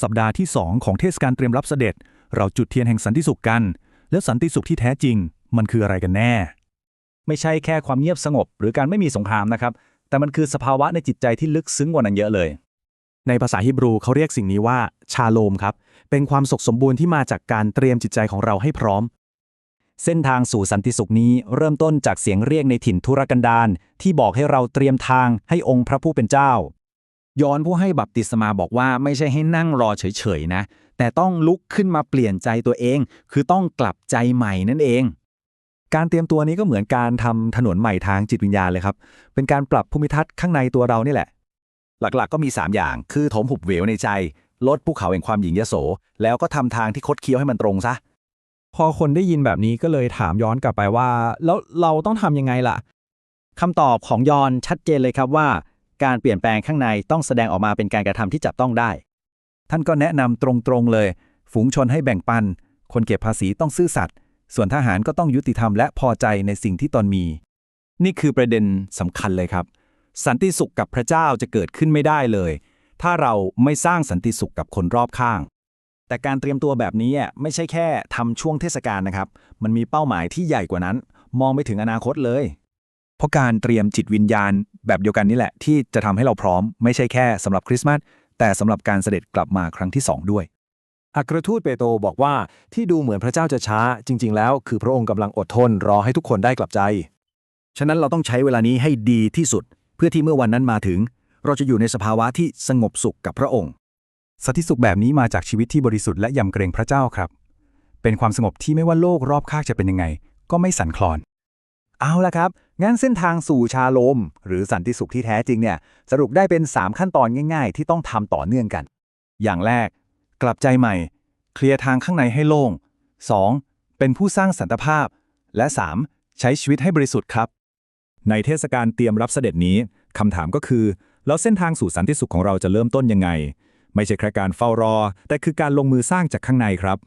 สัปดาห์ที่ 2 ของเทศกาลเตรียมรับเสด็จ เราจุดเทียนแห่งสันติสุขกัน แล้วสันติสุขที่แท้จริง มันคืออะไรกันแน่ ไม่ใช่แค่ความเงียบสงบ หรือการไม่มีสงครามนะครับ แต่มันคือสภาวะในจิตใจที่ลึกซึ้งกว่านั้นเยอะเลย ในภาษาฮิบรูเขาเรียกสิ่งนี้ว่า ชาโลมครับ เป็นความสุขสมบูรณ์ที่มาจากการเตรียมจิตใจของเราให้พร้อม เส้นทางสู่สันติสุขนี้เริ่มต้นจากเสียงเรียกในถิ่นทุรกันดารที่บอกให้เราเตรียมทางให้องค์พระผู้เป็นเจ้า ยอนผู้ให้บัพติศมาบอกว่าไม่ใช่ให้นั่งรอเฉยๆนะ แต่ต้องลุกขึ้นมาเปลี่ยนใจตัวเอง คือต้องกลับใจใหม่นั่นเอง การเตรียมตัวนี้ก็เหมือนการทำถนนใหม่ทางจิตวิญญาณเลยครับ เป็นการปรับภูมิทัศน์ข้างในตัวเรานี่แหละ หลักๆก็มี 3 อย่าง คือถมหุบเหวในใจ ลดภูเขาแห่งความหยิ่งยโส แล้วก็ทำทางที่คดเคี้ยวให้มันตรงซะ พอคนได้ยินแบบนี้ก็เลยถามย้อนกลับไปว่า แล้วเราต้องทำยังไงล่ะคำตอบของยอนชัดเจนเลยครับว่า การเปลี่ยนแปลงข้างในต้องแสดงออกมาเป็นการกระทำที่จับต้องได้ ท่านก็แนะนำตรงๆเลย ฝูงชนให้แบ่งปัน คนเก็บภาษีต้องซื่อสัตย์ส่วนทหารก็ต้องยุติธรรมและพอใจในสิ่งที่ตนมี นี่คือประเด็นสำคัญเลยครับ สันติสุขกับพระเจ้าจะเกิดขึ้นไม่ได้เลย ถ้าเราไม่สร้างสันติสุขกับคนรอบข้าง แต่การเตรียมตัวแบบนี้ไม่ใช่แค่ทำช่วงเทศกาลนะครับ มันมีเป้าหมายที่ใหญ่กว่านั้น มองไปถึงอนาคตเลย เพราะการเตรียมจิตวิญญาณแบบเดียวกันนี่แหละ ที่จะทำให้เราพร้อมไม่ใช่แค่สำหรับคริสต์มาสแต่สำหรับการเสด็จกลับมาครั้งที่สองด้วย อัครทูตเปโตรบอกว่าที่ดูเหมือนพระเจ้าจะช้า จริง ๆ แล้ว คือพระองค์กำลังอดทนรอให้ทุกคนได้กลับใจ ฉะนั้นเราต้องใช้เวลานี้ให้ดีที่สุด เพื่อที่เมื่อวันนั้นมาถึง เราจะอยู่ในสภาวะที่สงบสุขกับพระองค์สันติสุขแบบนี้มาจากชีวิตที่บริสุทธิ์และยำเกรงพระเจ้าครับ เป็นความสงบที่ไม่ว่าโลกรอบข้างจะเป็นยังไง ก็ไม่สั่นคลอน เอาละครับ งั้นเส้นทางสู่ชาโลม หรือสันติสุขที่แท้จริงเนี่ย สรุปได้เป็น 3 ขั้นตอนง่าย ๆ ที่ต้องทำต่อเนื่องกัน อย่างแรก กลับใจใหม่ เคลียร์ทางข้างในให้โล่ง 2. เป็นผู้สร้างสันตภาพ และ 3. ใช้ชีวิตให้บริสุทธิ์ครับ ในเทศกาลเตรียมรับเสด็จนี้คำถามก็คือ แล้วเส้นทางสู่สันติสุขของเราจะเริ่มต้นยังไง ไม่ใช่แค่การเฝ้ารอ แต่คือการลงมือสร้างจากข้างในครับ